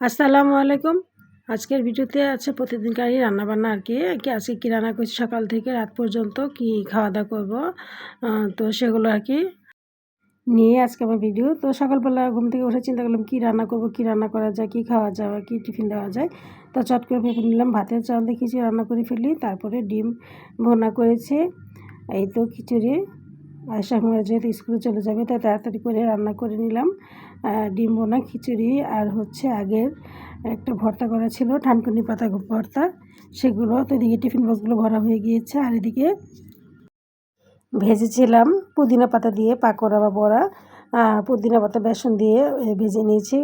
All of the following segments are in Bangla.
আসসালামু আলাইকুম। আজকের ভিডিওতে আছে প্রতিদিনকারই রান্নাবান্না আর কি। কি আজকে কী রান্না করছি? সকাল থেকে রাত পর্যন্ত কি খাওয়া দাওয়া করব তো সেগুলো আর কি নিয়ে আজকে আমার ভিডিও। তো সকালবেলা ঘুম থেকে উঠে চিন্তা করলাম, কী রান্না করব? কী রান্না করা যায়? কী খাওয়া যায়? কী টিফিন দেওয়া যায়? তো চট করে ভেবে নিলাম, ভাতের চাল খিচুড়ি রান্না করে ফেলি, তারপরে ডিম ভোনা করেছি। এই তো খিচুড়ি। আয়সা কুমার যেহেতু স্কুলে চলে যাবে, তাই তাড়াতাড়ি করে রান্না করে নিলাম। ডিম বোনা খিচুড়ি আর হচ্ছে আগের একটা ভর্তা করা ছিল, ঠানকুনি পাতা ভর্তা। সেগুলো তো এদিকে টিফিন বক্সগুলো ভরা হয়ে গিয়েছে, আর এদিকে ভেজেছিলাম পুদিনা পাতা দিয়ে পাকোড়া বা বড়া। পুদিনা পাতা, বেসন দিয়ে ভেজে নিয়েছি।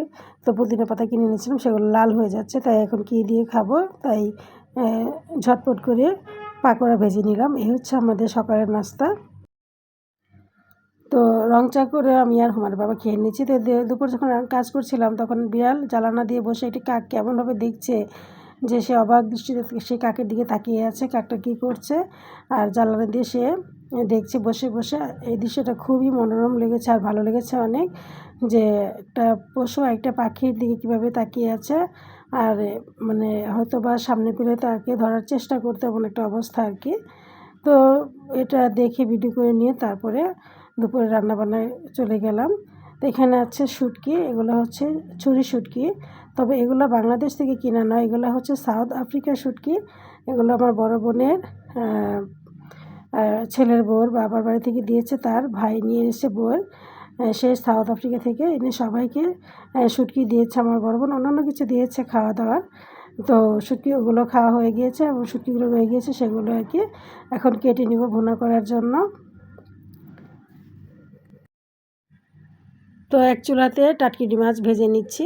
তো পুদিনা পাতা কিনে নিয়েছিলাম সেগুলো লাল হয়ে যাচ্ছে, তাই এখন কী দিয়ে খাব? তাই ঝটপট করে পাকোড়া ভেজে নিলাম। এই হচ্ছে আমাদের সকালের নাস্তা। তো রং চা করে আমি আর আমার বাবা খেয়ে নিচ্ছি তো দুপুর যখন কাজ করছিলাম তখন বিড়াল জ্বালানা দিয়ে বসে একটি কাক কেমনভাবে দেখছে যে সে অবাক দৃষ্টিতে সে কাকের দিকে তাকিয়ে আছে, কাকটা কী করছে? আর জ্বালানা দিয়ে সে দেখছে বসে বসে। এই দৃশ্যটা খুবই মনোরম লেগেছে আর ভালো লেগেছে অনেক যে একটা পশু একটা পাখির দিকে কীভাবে তাকিয়ে আছে। আর মানে হয়তো বা সামনে পেলে তাকে ধরার চেষ্টা করতে এমন একটা অবস্থা আর কি। তো এটা দেখে ভিডিও করে নিয়ে তারপরে দুপুরে রান্নাবান্নায় চলে গেলাম। তো এখানে আছে শুটকি, এগুলো হচ্ছে ছুরি শুটকি। তবে এগুলো বাংলাদেশ থেকে কিনা নয়, এগুলো হচ্ছে সাউথ আফ্রিকার শুটকি। এগুলো আমার বড় বোনের ছেলের বউর বাবার বাড়ি থেকে দিয়েছে তার ভাই নিয়ে এসেছে বউয়ের। সে সাউথ আফ্রিকা থেকে এনে সবাইকে শুটকি দিয়েছে আমার বড় বোন। অন্যান্য কিছু দিয়েছে খাওয়া দাওয়ার তো শুটকি ওগুলো খাওয়া হয়ে গিয়েছে এবং শুটকিগুলো রয়ে গিয়েছে, সেগুলো আর কি এখন কেটে নিব ভুনা করার জন্য। তো এক চুলাতে টাটকিটি মাছ ভেজে নিচ্ছি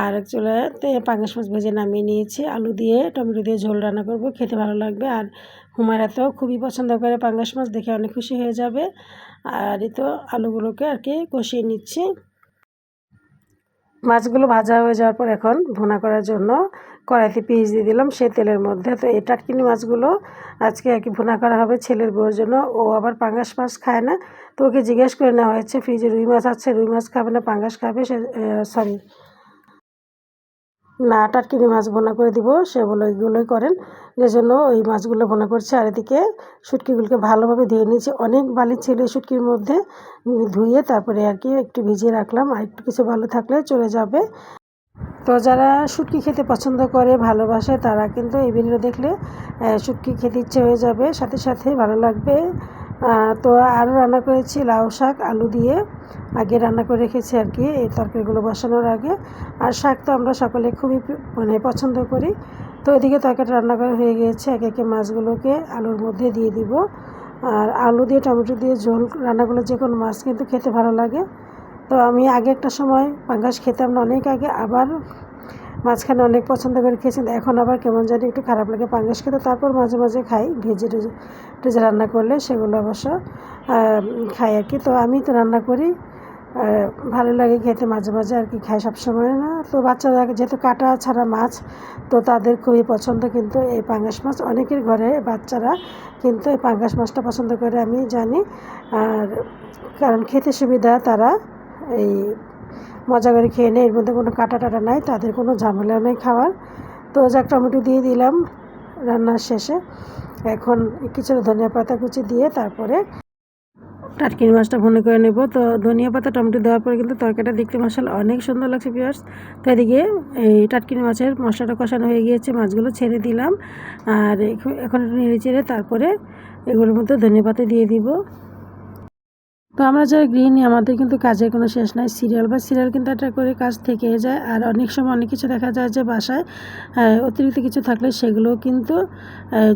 আর এক চুলাতে পাঙ্গাস মাছ ভেজে নামিয়ে নিয়েছি। আলু দিয়ে, টমেটো দিয়ে ঝোল রান্না করব, খেতে ভালো লাগবে। আর হুমায়রা তো খুবই পছন্দ করে পাঙ্গাস মাছ, দেখে অনেক খুশি হয়ে যাবে। আর এ তো আলুগুলোকে আর কি কষিয়ে নিচ্ছি। মাছগুলো ভাজা হয়ে যাওয়ার পর এখন ভুনা করার জন্য কড়াইতে পিস দিয়ে দিলাম সে তেলের মধ্যে। তো এই টাটকিনি মাছগুলো আজকে আর কি ভুনা করা হবে ছেলের বউর জন্য। ও আবার পাঙ্গাস মাছ খায় না। তো ওকে জিজ্ঞেস করে নেওয়া হয়েছে, ফ্রিজে রুই মাছ আছে, রুই মাছ খাবে না, পাঙ্গাস খাবে সে সরি না টাটকিনি মাছ বোনা করে দিব। সে বলে ওইগুলোই করেন। যে জন্য ওই মাছগুলো বোনা করছে। আর এদিকে শুটকিগুলোকে ভালোভাবে ধুয়ে নিয়েছি। অনেক বালি ছিল শুটকির মধ্যে। ধুয়ে তারপরে আর কি একটু ভিজিয়ে রাখলাম। আর একটু কিছু ভালো থাকলে চলে যাবে। তো যারা শুটকি খেতে পছন্দ করে, ভালোবাসে, তারা কিন্তু এই ভিডিও দেখলে শুটকি খেতে ইচ্ছে হয়ে যাবে। সাথে সাথে ভালো লাগবে। তো আরও রান্না করেছি, লাউ শাক, আলু দিয়ে। আগে রান্না করে রেখেছি আর কি, এই তরকারিগুলো বসানোর আগে। আর শাক তো আমরা সকলে খুবই মানে পছন্দ করি। তো এদিকে তরকারি রান্না করা হয়ে গিয়েছে, একে একে মাছগুলোকে আলুর মধ্যে দিয়ে দিব। আর আলু দিয়ে, টমেটো দিয়ে, ঝোল, রান্নাগুলো যে কোনো মাছ কিন্তু খেতে ভালো লাগে। তো আমি আগে একটা সময় পাঙ্গাস খেতাম না, অনেক আগে। আবার মাঝখানে অনেক পছন্দ করে খেয়েছি এখন আবার কেমন জানি একটু খারাপ লাগে পাঙ্গাস খেতে। তারপর মাঝে মাঝে খাই, ভেজে টেজে রান্না করলে সেগুলো অবশ্য খাই আর কি। তো আমি তো রান্না করি ভালো লাগে খেতে মাঝে মাঝে আর কি, খাই সবসময় না। তো বাচ্চারা যেহেতু কাটা ছাড়া মাছ, তো তাদের খুবই পছন্দ কিন্তু এই পাঙ্গাস মাছ। অনেকের ঘরে বাচ্চারা কিন্তু এই পাঙ্গাস মাছটা পছন্দ করে, আমি জানি। আর কারণ খেতে সুবিধা তারা এই মজা করে খেয়ে নেয় এর মধ্যে কোনো কাটা টাটা নাই, তাদের কোনো ঝামেলা নেই খাওয়ার। তো যাক টমেটো দিয়ে দিলাম রান্নার শেষে। এখন কিছু ধনিয়া পাতা কুচি দিয়ে তারপরে টাটকিনি মাছটা ভুনে করে নেব। তো ধনিয়া পাতা, টমেটো দেওয়ার পরে কিন্তু তরকারিটা দেখতে মশলা অনেক সুন্দর লাগছে পিয়ার্স তো এদিকে এই টাটকিনি মাছের মশলাটা কষানো হয়ে গিয়েছে, মাছগুলো ছেড়ে দিলাম। আর এখন একটু নেড়ে চেড়ে তারপরে এগুলোর মধ্যে ধনিয়া পাতা দিয়ে দিব। তো আমরা যারা গৃহিণী আমাদের কিন্তু কাজের কোনো শেষ নাই। সিরিয়াল বা সিরিয়াল কিন্তু একটা করে কাজ থেকে যায়। আর অনেক সময় অনেক কিছু দেখা যায় যে বাসায় অতিরিক্ত কিছু থাকলে সেগুলো কিন্তু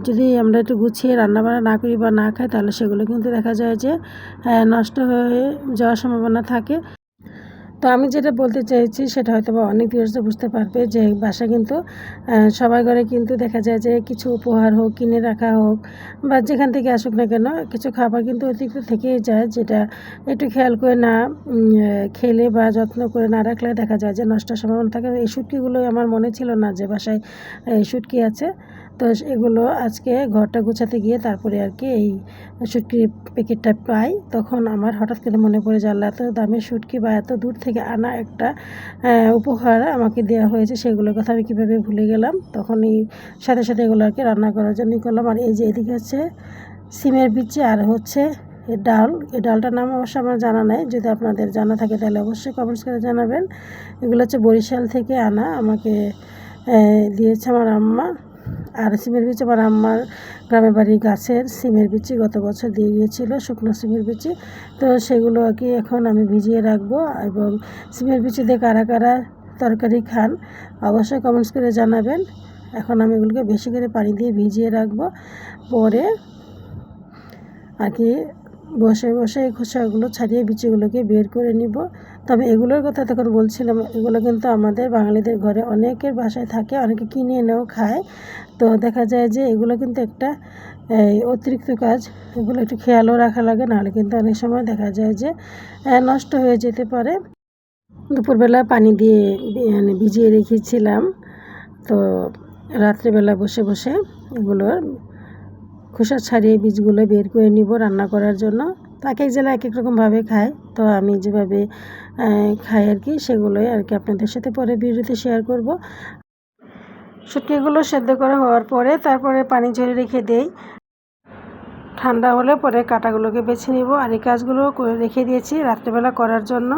যদি আমরা একটু গুছিয়ে রান্নাবান্না না করি বা না খাই, তাহলে সেগুলো কিন্তু দেখা যায় যে নষ্ট হয়ে যাওয়ার সম্ভাবনা থাকে। তো আমি যেটা বলতে চাইছি, সেটা হয়তো বা অনেক ভিউয়ার্সরা বুঝতে পারবে যে বাসা কিন্তু সবাই ঘরে কিন্তু দেখা যায় যে কিছু উপহার হোক, কিনে রাখা হোক, বা যেখান থেকে আসুক না কেন, কিছু খাবার কিন্তু অতিরিক্ত থেকেই যায়, যেটা একটু খেয়াল করে না খেলে বা যত্ন করে না রাখলে দেখা যায় যে নষ্টের সম্ভাবনা থাকে। এই শুটকিগুলোই আমার মনে ছিল না যে বাসায় এই শুটকি আছে। তো এগুলো আজকে ঘরটা গুছাতে গিয়ে তারপরে আর কি এই শুটকির প্যাকেটটা পাই। তখন আমার হঠাৎ করে মনে পড়ে যে এত দামের শুটকি বা এত দূর থেকে আনা একটা উপহার আমাকে দেওয়া হয়েছে, সেগুলোর কথা আমি কীভাবে ভুলে গেলাম। তখনই সাথে সাথে এগুলো আর কি রান্না করার জন্যই করলাম। আর এই যে এদিকে হচ্ছে সিমের বিচি আর হচ্ছে এই ডাল। এই ডালটার নাম অবশ্য আমার জানা নাই। যদি আপনাদের জানা থাকে তাহলে অবশ্যই কমেন্টস করে জানাবেন। এগুলো হচ্ছে বরিশাল থেকে আনা, আমাকে দিয়েছে আমার আম্মা। আর সিমের বিচি আমার আম্মার গ্রামের বাড়ির গাছের সিমের বিচি গত বছর দিয়ে গিয়েছিল, শুকনো সিমের বিচি। তো সেগুলো আর কি এখন আমি ভিজিয়ে রাখব এবং সিমের বিচি দিয়ে কারা কারা তরকারি খান অবশ্যই কমেন্টস করে জানাবেন। এখন আমি এগুলোকে বেশি করে পানি দিয়ে ভিজিয়ে রাখব। পরে আর কি বসে বসে এই খোসাগুলো ছাড়িয়ে বিচিগুলোকে বের করে নিব। তবে এগুলোর কথা তখন বলছিলাম, এগুলো কিন্তু আমাদের বাঙালিদের ঘরে অনেকের বাসায় থাকে, অনেকে কিনে এনেও খায়। তো দেখা যায় যে এগুলো কিন্তু একটা, এই অতিরিক্ত কাজ, এগুলো একটু খেয়ালও রাখা লাগে, নাহলে কিন্তু অনেক সময় দেখা যায় যে নষ্ট হয়ে যেতে পারে। দুপুরবেলা পানি দিয়ে মানে ভিজিয়ে রেখেছিলাম। তো রাত্রেবেলা বসে বসে এগুলোর খোসা ছাড়িয়ে বীজগুলো বের করে নিব রান্না করার জন্য। তো এক এক এক এক রকমভাবে খায়। তো আমি যেভাবে খাই আর কি, সেগুলোই আর কি আপনাদের সাথে পরে ভিডিওতে শেয়ার করব। শুটকিগুলো সেদ্ধ করা হওয়ার পরে তারপরে পানি ঝরে রেখে দেই। ঠান্ডা হলে পরে কাটাগুলোকে বেছে নিব। আর এই কাজগুলো করে রেখে দিয়েছি রাত্রেবেলা করার জন্য।